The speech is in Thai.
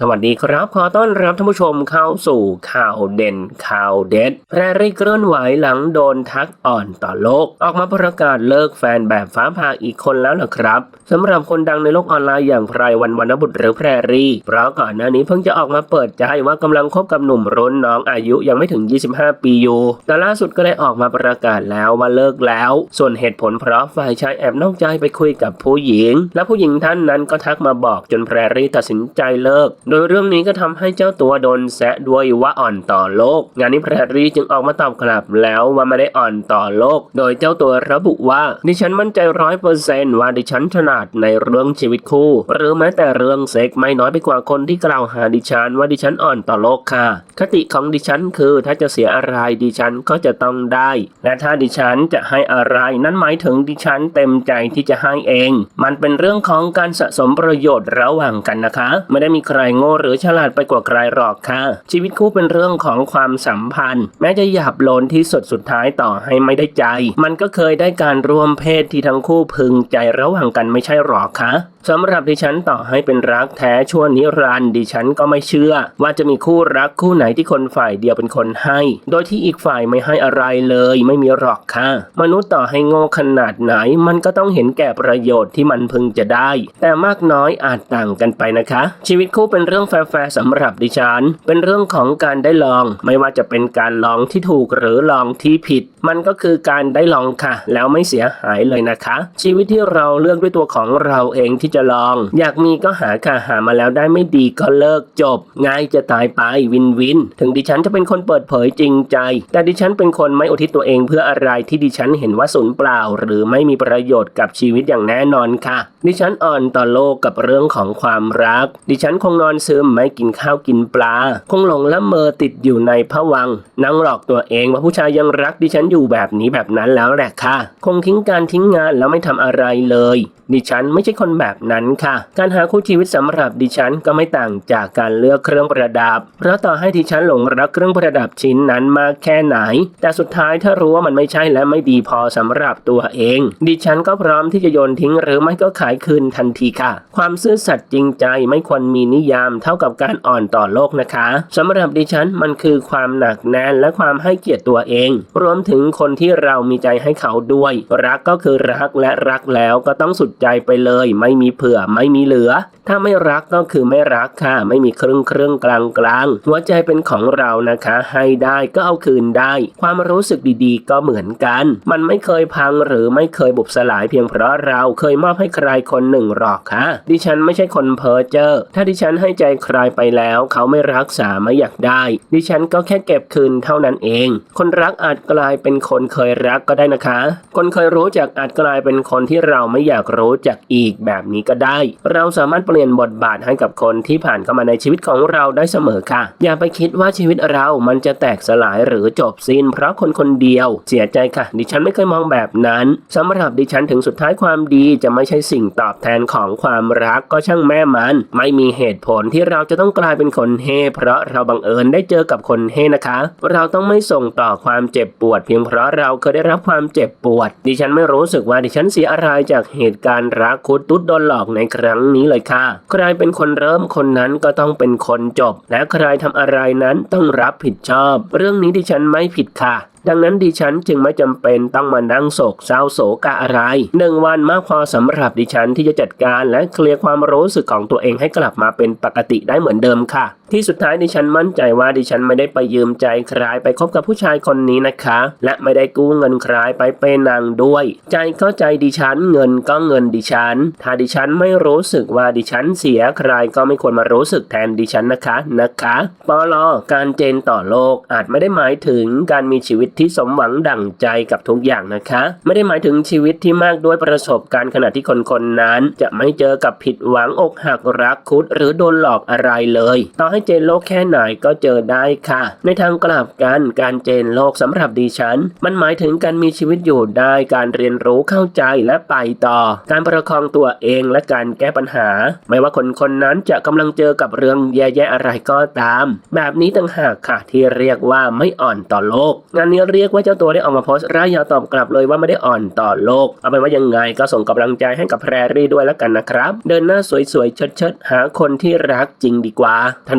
สวัสดีครับ ขอต้อนรับท่านผู้ชมเข้าสู่ข่าวเด่นข่าวเด็ดแพรรี่เคลื่อนไหวหลังโดนทักอ่อนต่อโลก ออกมาประกาศเลิกแฟนแบบฟ้าผ่าอีกคนแล้วนะครับสำหรับคนดังในโลกออนไลน์อย่างไพรวันวรรณบุตรหรือแพรรี่ เพราะก่อนหน้านี้เพิ่งจะออกมาเปิดใจว่ากำลังคบกับหนุ่มรุ่นน้องอายุยังไม่ถึง 25 ปีอยู่แต่ล่าสุดก็ได้ออกมาประกาศแล้วว่าเลิกแล้ว ส่วนเหตุผลเพราะฝ่ายชายแอบนอกใจไปคุยกับผู้หญิง และผู้หญิงท่านนั้นก็ทักมาบอกจนแพรรี่ตัดสินใจเลิกโดยเรื่องนี้ก็ทำให้เจ้าตัวโดนแซะด้วยว่าอ่อนต่อโลก งานนี้แพรรี่จึงออกมาตอบกลับแล้วว่าไม่ได้อ่อนต่อโลก โดยเจ้าตัวระบุว่า ดิฉันมั่นใจร้อยเปอร์เซนต์ว่าดิฉันถนัดในเรื่องชีวิตคู่ หรือแม้แต่เรื่องเซ็กไม่น้อยไปกว่าคนที่กล่าวหาดิฉันว่าดิฉันอ่อนต่อโลกค่ะ คติของดิฉันคือถ้าจะเสียอะไรดิฉันก็จะต้องได้ และถ้าดิฉันจะให้อะไรนั่นหมายถึงดิฉันเต็มใจที่จะให้เอง มันเป็นเรื่องของการสะสมประโยชน์ระหว่างกันนะคะ ไม่ได้มีใครโง่หรือฉลาดไปกว่าใครหรอกค่ะ ชีวิตคู่เป็นเรื่องของความสัมพันธ์ แม้จะหยาบโลนที่สุดสุดท้ายต่อให้ไม่ได้ใจ มันก็เคยได้การร่วมเพศที่ทั้งคู่พึงใจระหว่างกันไม่ใช่หรอกคะสำหรับดิฉันต่อให้เป็นรักแท้ชั่วนิรันดร์ดิฉันก็ไม่เชื่อ ว่าจะมีคู่รักคู่ไหนที่คนฝ่ายเดียวเป็นคนให้ โดยที่อีกฝ่ายไม่ให้อะไรเลย ไม่มีหรอกค่ะ มนุษย์ต่อให้โง่ขนาดไหน มันก็ต้องเห็นแก่ประโยชน์ที่มันพึงจะได้ แต่มากน้อยอาจต่างกันไปนะคะ ชีวิตคู่เป็นเรื่องแฟร์ๆสำหรับดิฉัน เป็นเรื่องของการได้ลอง ไม่ว่าจะเป็นการลองที่ถูกหรือลองที่ผิด มันก็คือการได้ลองค่ะ แล้วไม่เสียหายเลยนะคะ ชีวิตที่เราเลือกด้วยตัวของเราเองที่จะลอง อยากมีก็หาค่ะหามาแล้วได้ไม่ดีก็เลิกจบ ง่ายจะตายไปวินวิน ถึงดิฉันจะเป็นคนเปิดเผยจริงใจ แต่ดิฉันเป็นคนไม่อุทิศตัวเองเพื่ออะไรที่ดิฉันเห็นว่าสูญเปล่า หรือไม่มีประโยชน์กับชีวิตอย่างแน่นอนค่ะ ดิฉันอ่อนต่อโลกกับเรื่องของความรัก ดิฉันคงนอนซึมไม่กินข้าวกินปลา คงหลงละเมอติดอยู่ในผวังนั่งหลอกตัวเองว่าผู้ชายยังรักดิฉันอยู่แบบนี้แบบนั้นแล้วแหละค่ะ คงทิ้งการทิ้งงานแล้วไม่ทำอะไรเลย ดิฉันไม่ใช่คนแบบนั้นค่ะ การหาคู่ชีวิตสำหรับดิฉันก็ไม่ต่างจากการเลือกเครื่องประดับ เพราะต่อให้ดิฉันหลงรักเครื่องประดับชิ้นนั้นมากแค่ไหน แต่สุดท้ายถ้ารู้ว่ามันไม่ใช่และไม่ดีพอสำหรับตัวเอง ดิฉันก็พร้อมที่จะโยนทิ้งหรือไม่ก็ขายคืนทันทีค่ะ ความซื่อสัตย์จริงใจไม่ควรมีนิยามามเท่ากับการอ่อนต่อโลกนะคะสำหรับดิฉันมันคือความหนักแน่นและความให้เกียรติตัวเอง รวมถึงคนที่เรามีใจให้เขาด้วย รักก็คือรักและรักแล้วก็ต้องสุดใจไปเลย ไม่มีเผื่อไม่มีเหลือ ถ้าไม่รักก็คือไม่รักค่ะ ไม่มีครึ่งครึ่งกลางกลางหัวใจเป็นของเรานะคะ ให้ได้ก็เอาคืนได้ ความรู้สึกดีๆ ก็เหมือนกัน มันไม่เคยพังหรือไม่เคยบุบสลายเพียงเพราะเราเคยมอบให้ใครคนหนึ่งหรอกค่ะ ดิฉันไม่ใช่คนเพ้อเจ้อถ้าดิฉันให้ใจใครไปแล้ว เขาไม่รักษาไม่อยากได้ ดิฉันก็แค่เก็บคืนเท่านั้นเอง คนรักอาจกลายเป็นคนเคยรักก็ได้นะคะ คนเคยรู้จักอาจกลายเป็นคนที่เราไม่อยากรู้จักอีกแบบนี้ก็ได้ เราสามารถเปลี่ยนบทบาทให้กับคนที่ผ่านเข้ามาในชีวิตของเราได้เสมอค่ะ อย่าไปคิดว่าชีวิตเรามันจะแตกสลายหรือจบสิ้น เพราะคนคนเดียว เสียใจค่ะ ดิฉันไม่เคยมองแบบนั้นสำหรับดิฉันถึงสุดท้ายความดีจะไม่ใช่สิ่งตอบแทนของความรักก็ช่างแม่มัน ไม่มีเหตุผลที่เราจะต้องกลายเป็นคนเฮเพราะเราบังเอิญได้เจอกับคนเฮนะคะ เราต้องไม่ส่งต่อความเจ็บปวด เพียงเพราะเราเคยได้รับความเจ็บปวด ดิฉันไม่รู้สึกว่าดิฉันเสียอะไรจากเหตุการณ์รักคุดตุ๊ดโดนหลอกในครั้งนี้เลยค่ะ ใครเป็นคนเริ่มคนนั้นก็ต้องเป็นคนจบ และใครทำอะไรนั้นต้องรับผิดชอบ เรื่องนี้ดิฉันไม่ผิดค่ะ ดังนั้นดิฉันจึงไม่จำเป็นต้องมานั่งโศกเศร้าโศกะอะไรหนึ่งวันมากพอสำหรับดิฉันที่จะจัดการและเคลียร์ความรู้สึกของตัวเองให้กลับมาเป็นปกติได้เหมือนเดิมค่ะที่สุดท้ายดิฉันมั่นใจว่าดิฉันไม่ได้ไปยืมใจใครไปคบกับผู้ชายคนนี้นะคะ และไม่ได้กู้เงินใครไปเป็นนางด้วย ใจก็ใจดิฉันเงินก็เงินดิฉัน ถ้าดิฉันไม่รู้สึกว่าดิฉันเสียใครก็ไม่ควรมารู้สึกแทนดิฉันนะคะนะคะปลอการเจนต่อโลกอาจไม่ได้หมายถึงการมีชีวิตที่สมหวังดั่งใจกับทุกอย่างนะคะ ไม่ได้หมายถึงชีวิตที่มากด้วยประสบการณ์ขณะที่คนคนนั้น จะไม่เจอกับผิดหวังอกหักรักคุดหรือโดนหลอกอะไรเลยต่อให้เจนโลกแค่ไหนก็เจอได้ค่ะ ในทางกลับกันการเจนโลกสำหรับดิฉัน มันหมายถึงการมีชีวิตอยู่ได้การเรียนรู้เข้าใจและไปต่อ การประคองตัวเองและการแก้ปัญหา ไม่ว่าคนคนนั้นจะกำลังเจอกับเรื่องแย่ๆอะไรก็ตาม แบบนี้ต่างหากค่ะที่เรียกว่าไม่อ่อนต่อโลกงานนี้เรียกว่าเจ้าตัวได้ออกมาโพสต์ร่ายยาวตอบกลับเลยว่าไม่ได้อ่อนต่อโลก เอาเป็นว่ายังไงก็ส่งกำลังใจให้กับแพรรี่ด้วยแล้วกันนะครับ เดินหน้าสวยๆเชิดๆหาคนที่รักจริงดีกว่าท่าน